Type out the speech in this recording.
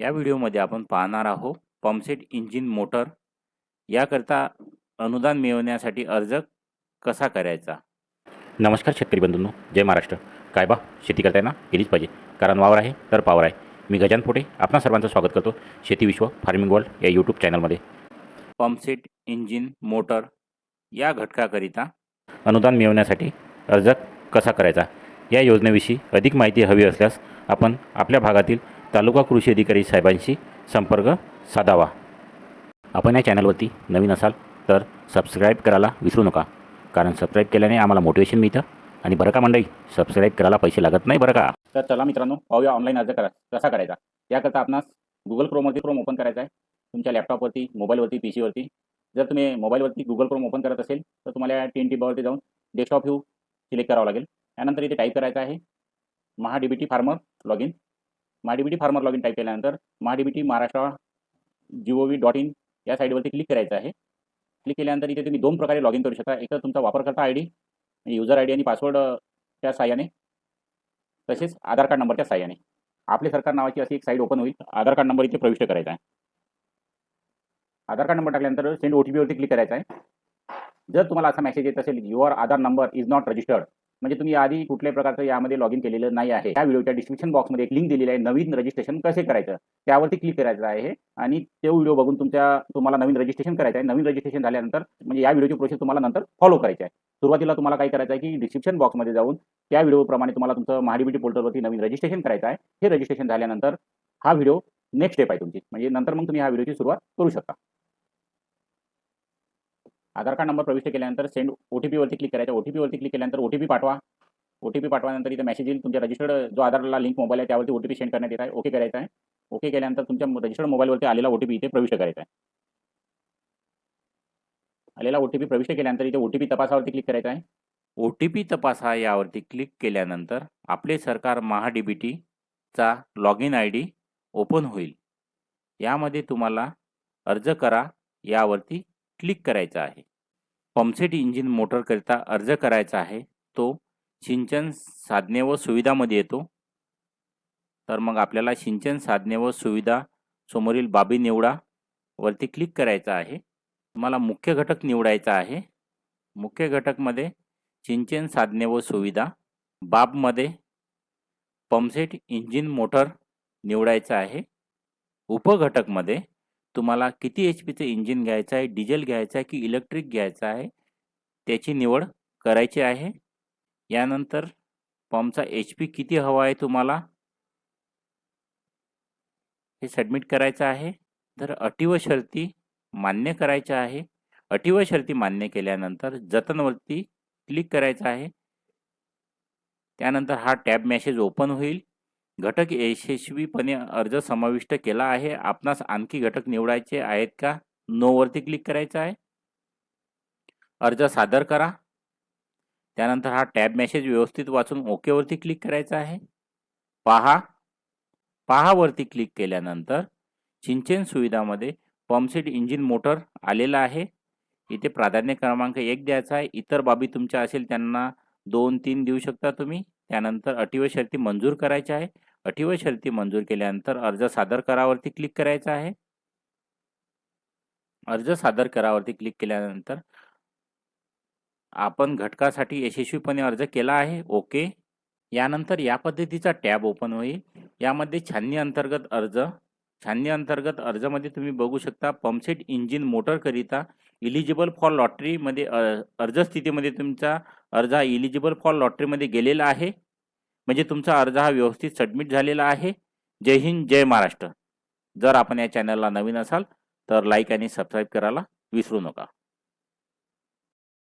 या व्हिडिओमध्ये आपण पाहणार आहोत पंपसेट इंजिन मोटर याकरता अनुदान मिळवण्यासाठी अर्ज कसा करायचा? नमस्कार शेतकरी बंधूंनो जय महाराष्ट्र. काय बा शेती करताना केलीच पाहिजे. कारण वावर आहे तर पावर आहे. मी गजान पोटे आपणा सर्वांचं स्वागत करतो. शेती विश्व फार्मिंग वर्ल्ड या यूट्यूब चॅनलमध्ये. पंपसेट इंजिन मोटर या घटकाकरिता अनुदान मिळवण्यासाठी अर्ज कसा करायचा? या योजनेविषयी अधिक माहिती हवी असल्यास आपण आपल्या भागातील तालुका कृषी अधिकारी साहेबांशी संपर्क साधावा. आपण या चॅनलवरती नवीन असाल तर सबस्क्राईब करायला विसरू नका. कारण सबस्क्राईब केल्याने आम्हाला मोटिवेशन मिळतं आणि बरं का मंडळी? सबस्क्राईब करायला पैसे लागत नाही बरं का? तर चला मित्रांनो पाहूया ऑनलाईन अर्ज करा कसा करायचा? याकरता आपणास गुगल क्रोमवरती क्रोम ओपन करायचा आहे. तुमच्या लॅपटॉपवरती मोबाईलवरती पी सीवरती जर तुम्ही मोबाईलवरती गुगल क्रोम ओपन करत असेल तर तुम्हाला टी एन टी बावरती जाऊन डेस्कटॉप व्ह्यू सिलेक्ट करावं लागेल. त्यानंतर इथे टाईप करायचं आहे Maha D B T farmer log in Maha B T farmer log in type केल्यानंतर Maha D T Maharashtra G O V dot in या साईडवरती क्लिक करायचं आहे. क्लिक केल्यानंतर इथे तुम्ही दोन प्रकारे लॉग इन करू शकता. एक तर तुमचा वापरकर्ता I D user I D आणि पासवर्ड त्या साह्याने तसेच आधार कार्ड नंबरच्या साह्याने. आपले सरकार नावाची अशी एक साईड ओपन होईल. आधार कार्ड नंबर इथे प्रविष्ट करायचा आहे. आधार कार्ड नंबर टाकल्यानंतर सेंड ओ टी पीवरती क्लिक करायचा आहे. जर तुम्हाला असा मेसेज येत असेल your Aadhaar number is not registered म्हणजे तुम्ही आधी कुठल्याही प्रकारचं यामध्ये लॉग इन केलेलं नाही आहे. त्या व्हिडिओच्या डिस्क्रिप्शन बॉक्समध्ये एक लिंक दिलेली आहे नवीन रजिस्ट्रेशन कसे करायचं? त्यावरती क्लिक करायचं आहे आणि तो व्हिडिओ बघून तुमच्या तुम्हाला नवीन रजिस्ट्रेशन करायचं आहे. नवीन रजिस्ट्रेशन झाल्यानंतर म्हणजे या व्हिडिओची प्रोसेस तुम्हाला नंतर फॉलो करायची आहे. सुरुवातीला तुम्हाला काय करायचं आहे की डिस्क्रिप्शन बॉक्समध्ये जाऊन त्या व्हिडिओप्रमाणे तुम्हाला तुमचं महाडीबीटी पोर्टलवरती नवीन रजिस्ट्रेशन करायचं आहे. हे रजिस्ट्रेशन झाल्यानंतर हा व्हिडिओ नेक्स्ट स्टेप आहे तुमची. म्हणजे नंतर मग तुम्ही ह्या व्हिडिओची सुरुवात करू शकता. आधार कार्ड नंबर प्रविष्ट केल्यानंतर सेंड ओ टी पीवरती क्लिक करायचं. ओ टी पीवरती क्लिक केल्यानंतर ओ टी पी पाठवा. ओ टी पी पाठवानंतर इथे मेसेज येईल. तुमच्या रजिस्टर्ड जो आधारला लिंक मोबाईल आहे त्यावरती ओ टी पी सेंड करण्यात येत आहे. ओके करायचं आहे. ओके केल्यानंतर तुमच्या रजिस्टर्ड मोबाईलवरती आलेला ओ टी पी इथे प्रविष्ट करायचा आहे. आलेला ओ टी पी प्रविष्ट केल्यानंतर इथे ओ टी पी तपासावरती क्लिक करायचं आहे. ओ टी पी तपासा यावरती क्लिक केल्यानंतर आपले सरकार महाडीबीटी चा log in I D open होईल. यामध्ये तुम्हाला अर्ज करा. यावरती क्लिक करायचं आहे. पंपसेट इंजिन मोटरकरिता अर्ज करायचा आहे. तो सिंचन साधने व सुविधामध्ये येतो. तर मग आपल्याला सिंचन साधने व सुविधा समोरील बाबी निवडा. वरती क्लिक करायचा आहे. तुम्हाला मुख्य घटक निवडायचा आहे. मुख्य घटकमध्ये सिंचन साधने व सुविधा. बाबमध्ये पंपसेट इंजिन मोटर निवडायचा आहे. उपघटकमध्ये तुम्हाला किती एच पीचं इंजिन घ्यायचं आहे डिझेल घ्यायचं आहे की इलेक्ट्रिक घ्यायचं आहे त्याची निवड करायची आहे. यानंतर पंपचा एच पी किती हवा आहे तुम्हाला? हे सबमिट करायचं आहे. तर अटी व शर्ती मान्य करायच्या आहे. अटी व शर्ती मान्य केल्यानंतर जतनवरती क्लिक करायचं आहे. त्यानंतर हा टॅब मेसेज ओपन होईल. घटक यशस्वीपणे अर्ज समाविष्ट केला आहे. आपणास आणखी घटक निवडायचे आहेत का? नोवरती क्लिक करायचं आहे. अर्ज सादर करा. त्यानंतर हा टॅब मेसेज व्यवस्थित वाचून ओकेवरती क्लिक करायचा आहे. पहा. पहावरती क्लिक केल्यानंतर सिंचन सुविधामध्ये पंपसेट इंजिन मोटर आलेला आहे. इथे प्राधान्य क्रमांक एक द्यायचा आहे. इतर बाबी तुमच्या असेल त्यांना दोन तीन देऊ शकता तुम्ही. त्यानंतर अटी व शर्ती मंजूर करायच्या आहे. अटी व शर्ती मंजूर केल्यानंतर अर्ज सादर करावरती क्लिक करायचा आहे. अर्ज सादर करावरती क्लिक केल्यानंतर आपण घटकासाठी यशस्वीपणे अर्ज केला आहे. ओके यानंतर या पद्धतीचा टॅब ओपन होईल. यामध्ये छाननी अंतर्गत अर्ज छाननी अंतर्गत अर्जमध्ये तुम्ही बघू शकता पंपसेट इंजिन मोटरकरिता इलिजिबल फॉर लॉटरीमध्ये अर्ज स्थितीमध्ये तुमचा अर्ज हा इलिजिबल फॉर लॉटरीमध्ये गेलेला आहे. म्हणजे तुमचा अर्ज हा व्यवस्थित सबमिट झालेला आहे. जय हिंद जय महाराष्ट्र. जर आपण या चॅनलला नवीन असाल तर लाईक आणि सबस्क्राईब करायला विसरू नका.